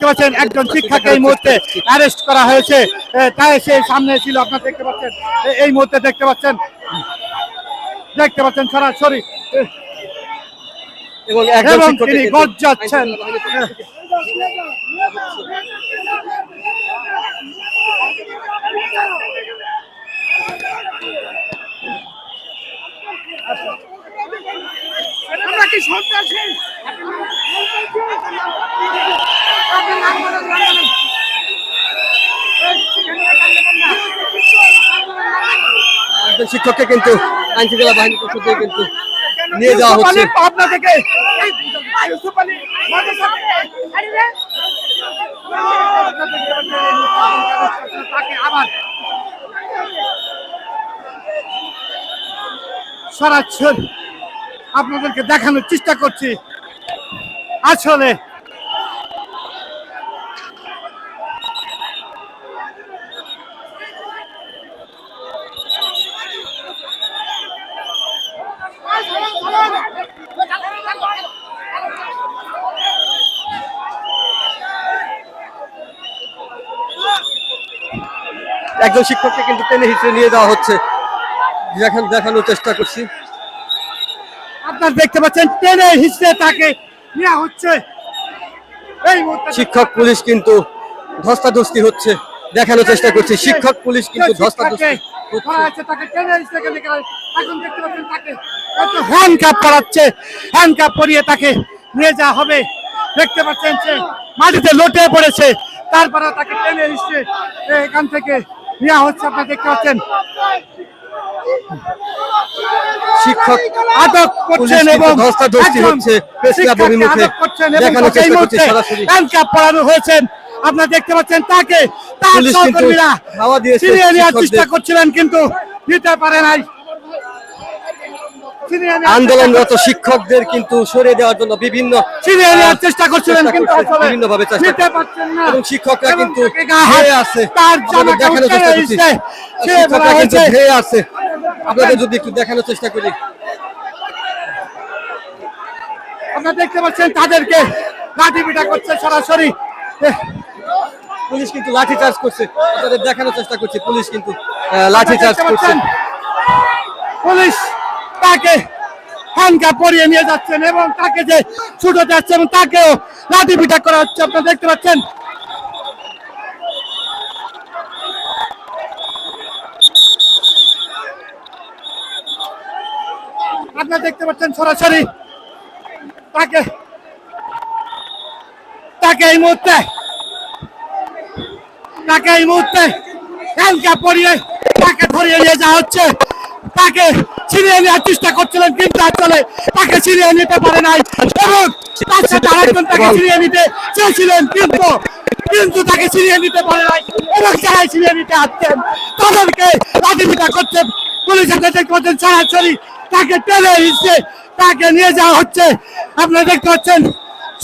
দেখতে পাচ্ছেন একজন শিক্ষাকে এই মুহূর্তে অ্যারেস্ট করা হয়েছে। তাই সে সামনে ছিল আপনার দেখতে পাচ্ছেন এই মুহূর্তে দেখতে পাচ্ছেন দেখতে পাচ্ছেন সরাসরি। এবং একজন তিনি গজ্জাচ্ছেন আমরা কি সন্ত্রাসী? একজন শিক্ষককে কিন্তু আইনশৃঙ্খলা বাহিনীর পক্ষ থেকে কিন্তু নিয়ে যাওয়া হচ্ছে। পাবনা থেকে। সরাসরি আপনাদেরকে দেখানোর চেষ্টা করছি। আসলে একজন শিক্ষককে কিন্তু টেনে হিসেবে নিয়ে যাওয়া হচ্ছে। দেখান দেখানোর চেষ্টা করছি। আপনার দেখতে পাচ্ছেন টেনে হিসেবে তাকে নেওয়া হচ্ছে। এই শিক্ষক পুলিশ কিন্তু ধস্তাধস্তি হচ্ছে। দেখানোর চেষ্টা করছি। শিক্ষক পুলিশ কিন্তু ধস্তাধস্তি হ্যান্ড কাপ হ্যান্ড কাপ পরিয়ে তাকে নিয়ে যাওয়া হবে। দেখতে পাচ্ছেন মাটিতে লটে পড়েছে। তারপরে তাকে টেনে এসছে এখান থেকে নেওয়া হচ্ছে আপনারা দেখতে পাচ্ছেন। শিক্ষক আটক করছেন এবং পরানো হয়েছেন। আপনারা দেখতে পাচ্ছেন তাকে তার সহকর্মীরা ছিনিয়ে নেওয়ার। চেষ্টা করছিলেন কিন্তু নিতে পারে নাই। আন্দোলনরত শিক্ষকদের কিন্তু সরিয়ে দেওয়ার জন্য বিভিন্ন চেষ্টা করছিলেন চেষ্টা কিন্তু করছে, আসলে চেষ্টা নিতে করছে। পারছেন না। এবং শিক্ষকরা কিন্তু আছে। আপনাদের দেখানোর চেষ্টা করছি। শিক্ষকরা কিন্তু আছে। আপনাদের যদি একটু দেখানোর চেষ্টা করি। আপনারা দেখতে পাচ্ছেন তাদেরকে লাঠি পিটা করছে সরাসরি। পুলিশ কিন্তু লাঠি চার্জ করছে। আপনাদের দেখানোর চেষ্টা করছে পুলিশ কিন্তু লাঠি চার্জ করছে। পুলিশ তাকে হ্যান্ডকাপ পরিয়ে নিয়ে যাচ্ছেন এবং তাকে যে ছুটে যাচ্ছে এবং তাকেও লাঠি পিটা করা হচ্ছে, আপনারা দেখতে পাচ্ছেন। আপনারা দেখতে পাচ্ছেন সরাসরি তাকে তাকে এই মুহূর্তে, তাকে এই মুহূর্তে হ্যান্ডকাপ পরিয়ে তাকে ধরিয়ে নিয়ে যাওয়া হচ্ছে। তাকে ছিনিয়ে নেওয়ার চেষ্টা করছিলেন, কিন্তু আসলে তাকে ছিনিয়ে নিতে পারে নাই। এবং তার সাথে আরেকজন তাকে ছিনিয়ে নিতে চেয়েছিলেন, কিন্তু কিন্তু তাকে ছিনিয়ে নিতে পারে নাই। এবং যারাই ছিনিয়ে নিতে আসছেন, তাদেরকে লাঠিপিটা করছেন পুলিশ আপনারা দেখতে পাচ্ছেন, সরাসরি তাকে টেনে হিসছে তাকে নিয়ে যাওয়া হচ্ছে। আপনারা দেখতে পাচ্ছেন,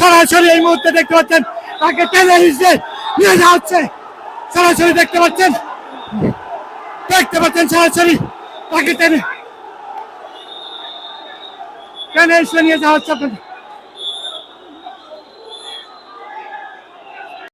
সরাসরি এই মুহূর্তে দেখতে পাচ্ছেন, তাকে টেনে হিসছে নিয়ে যাওয়া হচ্ছে। সরাসরি দেখতে পাচ্ছেন দেখতে পাচ্ছেন সরাসরি তাকে টেনে টেনে এসে নিয়ে যাওয়া হচ্ছে আপনাদের